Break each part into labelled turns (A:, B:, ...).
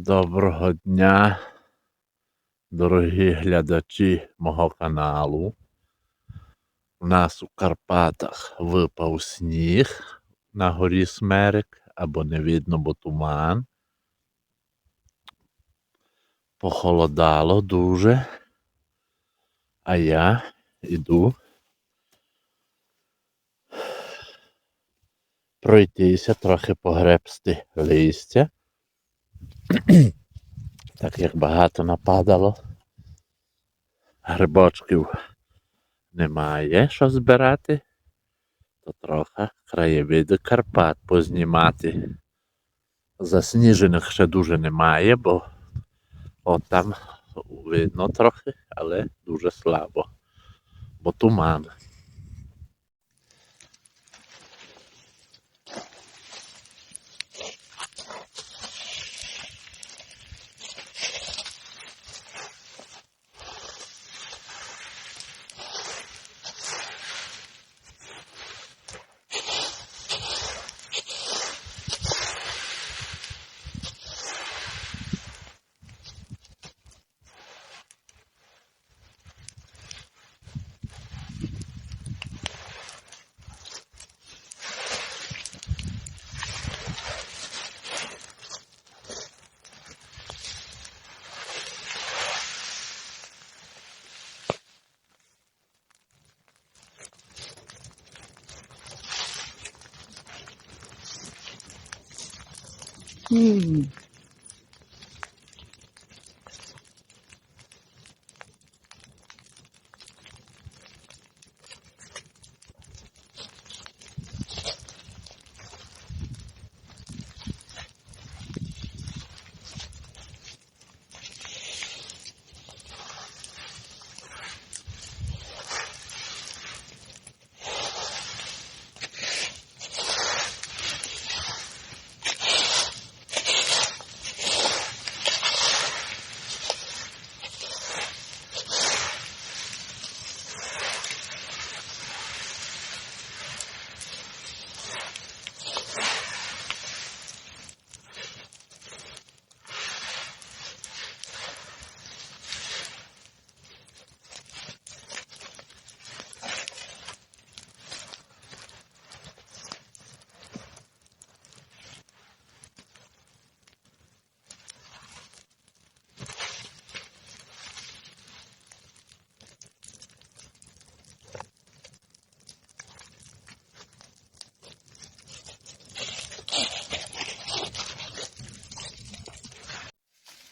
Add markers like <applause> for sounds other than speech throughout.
A: Доброго дня, дорогі глядачі мого каналу. У нас у Карпатах випав сніг на горі Смерик, або не видно, бо туман. Похолодало дуже. А я іду пройтися, трохи погребсти листя. <clears throat> Так як багато нападало. Грибочків немає що збирати, то трохи краєвиди Карпат познімати. Засніжених ще дуже немає, бо от там видно трохи, але дуже слабо. Бо туман.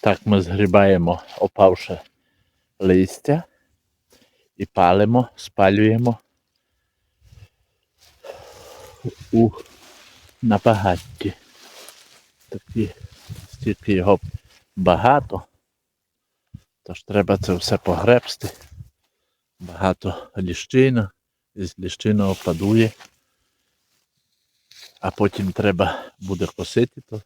A: Так ми згрібаємо опавше листя і палимо, спалюємо у на багатті. Такі, стільки його багато, тож треба це все погребсти. Багато ліщина, з ліщина опадує, а потім треба буде косити, то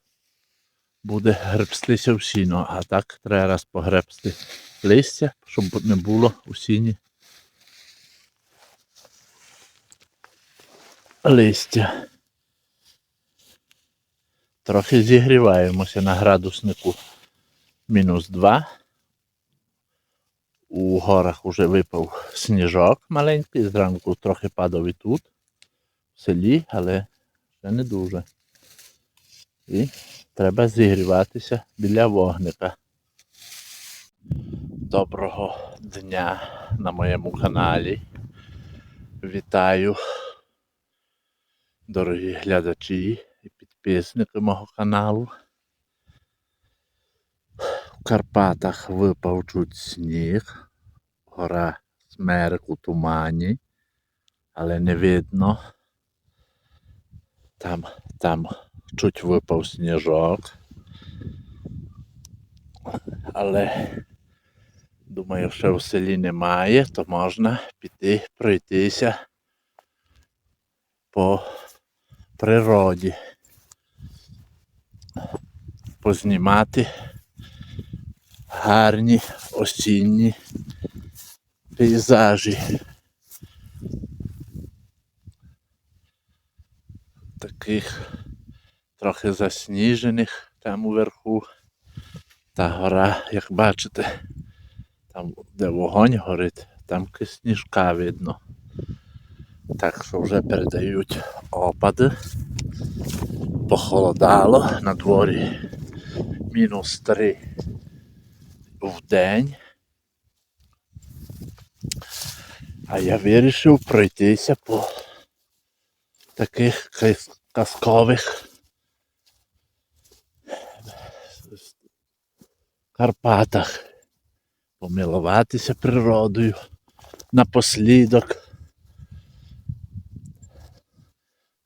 A: буде гребстися в сіно, а так треба раз погребсти листя, щоб не було у сіні листя. Трохи зігріваємося на градуснику мінус 2. У горах вже випав сніжок маленький, зранку трохи падав і тут, в селі, але ще не дуже. І треба зігріватися біля вогника. Доброго дня на моєму каналі. Вітаю, дорогі глядачі і підписники мого каналу. В Карпатах випав чуть сніг, гора Смерик у тумані, але не видно. Там, там чуть випав сніжок. Але думаю, що в селі немає, то можна піти пройтися по природі. Познімати гарні осінні пейзажі. Таких трохи засніжених там уверху. Та гора, як бачите, там, де вогонь горить, там сніжка видно. Так що вже передають опади. Похолодало на дворі мінус 3 в день. А я вирішив пройтися по таких казкових Карпатах. Помилуватися природою напослідок.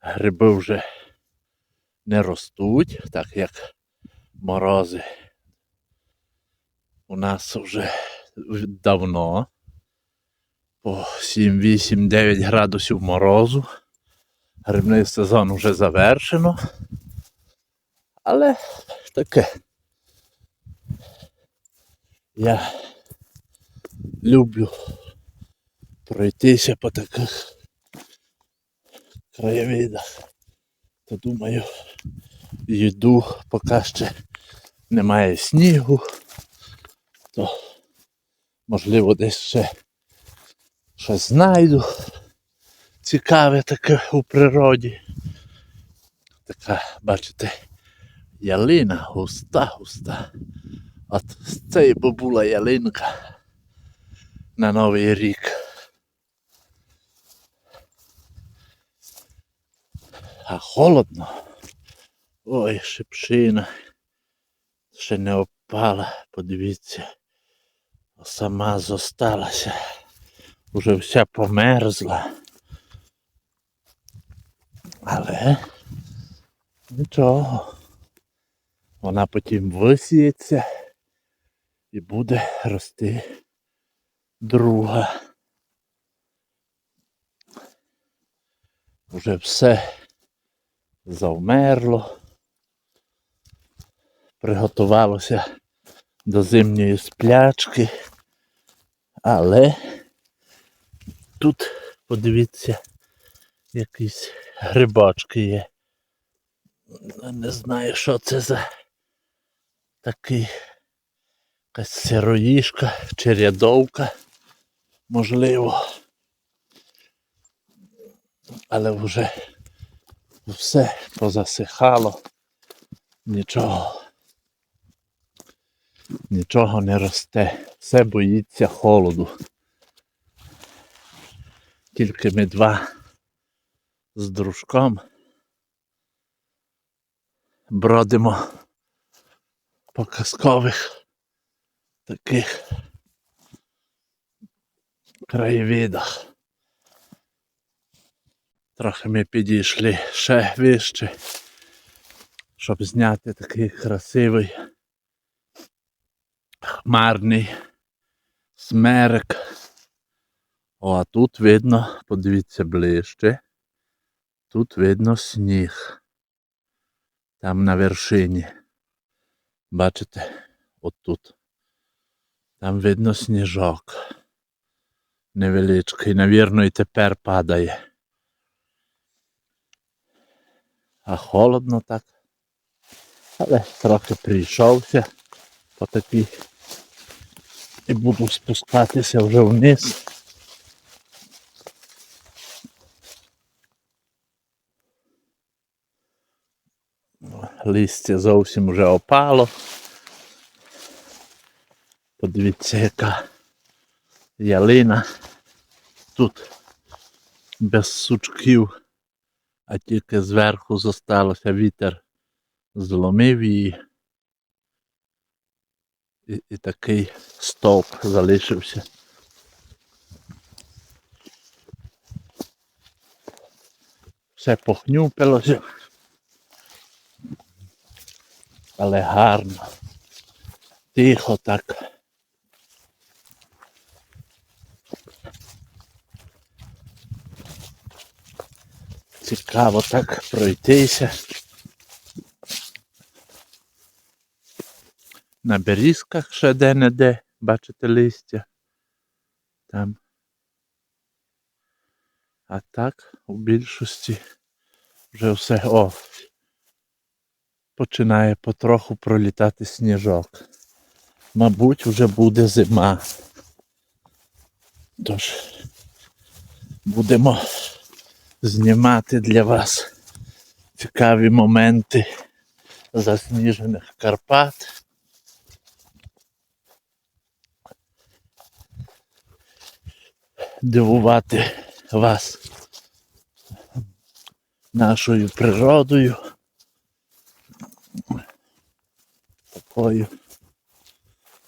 A: Гриби вже не ростуть, так як морози. У нас вже давно по 7, 8, 9 градусів морозу. Грибний сезон вже завершено. Але таке. Я люблю пройтися по таких краєвидах. То думаю, йду, поки ще немає снігу, то можливо десь ще щось знайду цікаве таке у природі. Така, бачите, ялина густа, От це і була ялинка на Новий рік. А холодно. Ой, шипшина. Ще не опала, подивіться. Сама зосталася. Уже вся померзла. Але нічого. Вона потім висіється і буде рости друга. Уже все завмерло, приготувалося до зимньої сплячки, але тут, подивіться, якісь грибочки є. Не знаю, що це за такий якась сироїшка чи рядовка, можливо. Але вже все позасихало, нічого. Нічого не росте, все боїться холоду. Тільки ми два з дружком бродимо по казкових таких краєвидах. Трохи ми підійшли ще вище, щоб зняти такий красивий хмарний смерек. О, а тут видно, подивіться ближче, тут видно сніг. Там на вершині. Бачите, отут. Там видно сніжок. Невеличкий, навірно, і тепер падає. А холодно так. Але трохи прийшовся по такій. І буду спускатися вже вниз. Листя зовсім вже опало. Подивіться, яка ялина. Тут без сучків, а тільки зверху зосталося вітер, зломив її. І, і такий стовп залишився. Все похнюпилося. Але гарно. Тихо так. Цікаво так пройтися. На берізках ще де-не-де, бачите листя. Там. А так у більшості вже все о. Починає потроху пролітати сніжок. мабуть, вже буде зима. Тож будемо знімати для вас цікаві моменти засніжених Карпат. Дивувати вас нашою природою. Такою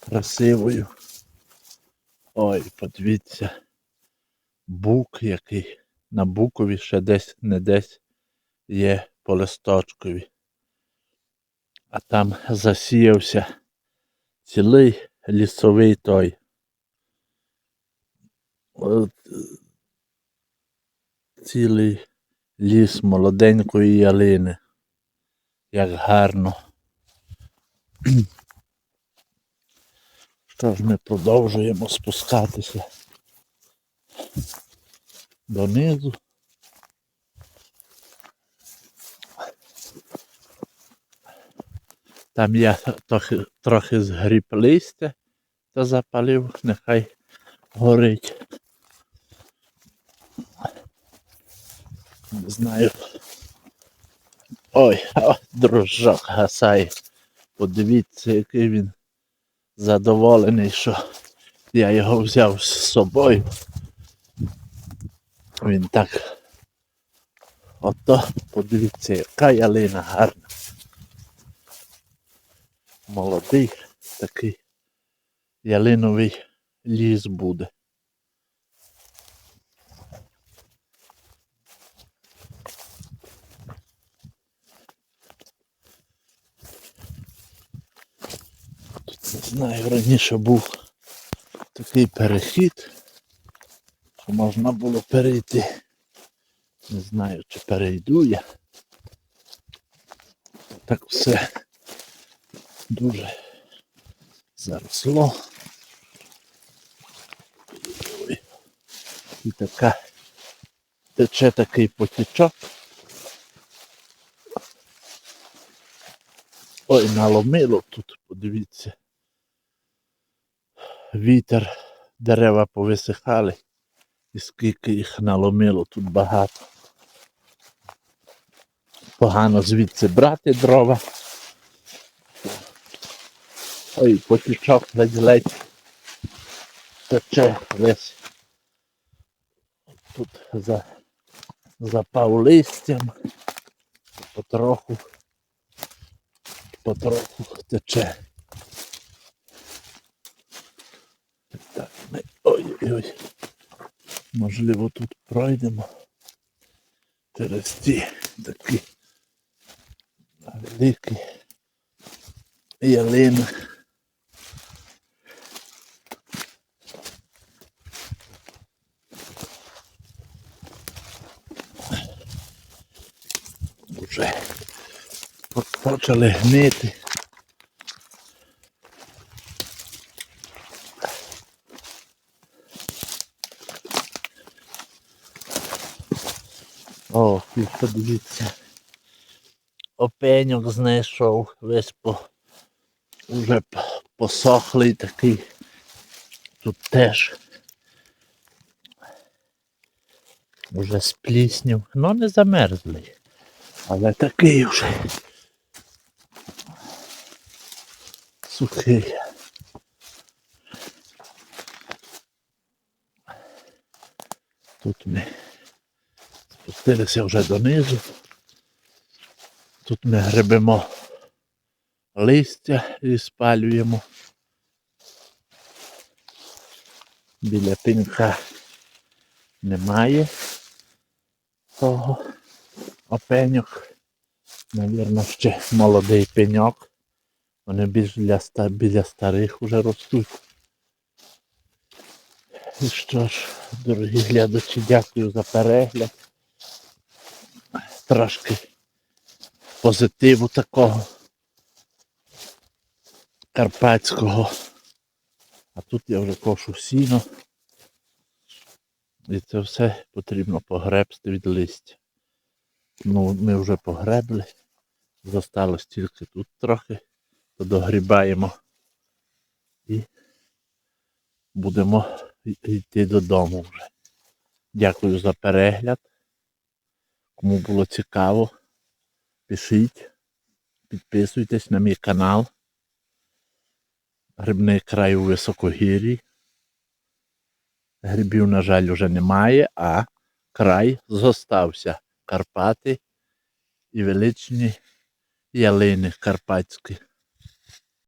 A: красивою. Ой, подивіться, бук який. На букові ще десь не десь є по листочкові. А там засіявся цілий лісовий той. От, цілий ліс молоденької ялини. Як гарно. Що ж ми продовжуємо спускатися донизу. Там я трохи, трохи згріб листя та запалив, нехай горить. Не знаю. Ой, о, дружок гасає. Подивіться, який він задоволений, що я його взяв з собою. Він так. Ото, подивіться, яка ялина гарна. Молодий такий ялиновий ліс буде. Тут не знаю, раніше був такий перехід, можна було перейти. Не знаю, чи перейду я. Так все дуже заросло. І така тече такий потічок. Ой, наломило тут, подивіться. Вітер, дерева повисихали. І скільки їх наломило тут багато. Погано звідси брати дрова. Ой, потічок ледь-ледь тече весь. Тут за, запав листям. Потроху, потроху тече. Так, ми... Ой-ой-ой. Можливо, тут пройдемо через ті такі великі ялини. Вже почали гнити. О, і подивіться. Опеньок знайшов, весь по уже посохлий такий. Тут теж. Уже спліснів. Ну не замерзлий. Але такий вже. Сухий. Тут ми спустилися вже донизу. Тут ми гребемо листя і спалюємо. Біля пенька немає того опеньок. Навірно, ще молодий пеньок. Вони більш біля старих вже ростуть. І що ж, дорогі глядачі, дякую за перегляд. Трошки позитиву такого карпатського. А тут я вже кошу сіно. І це все потрібно погребсти від листя. Ну, ми вже погребли. Зосталось тільки тут трохи. То догрібаємо І будемо йти додому вже. Дякую за перегляд. Кому було цікаво, пишіть, підписуйтесь на мій канал. Грибний край у високогір'ї. Грибів, на жаль, вже немає, а край зостався. Карпати і величні ялини карпатські.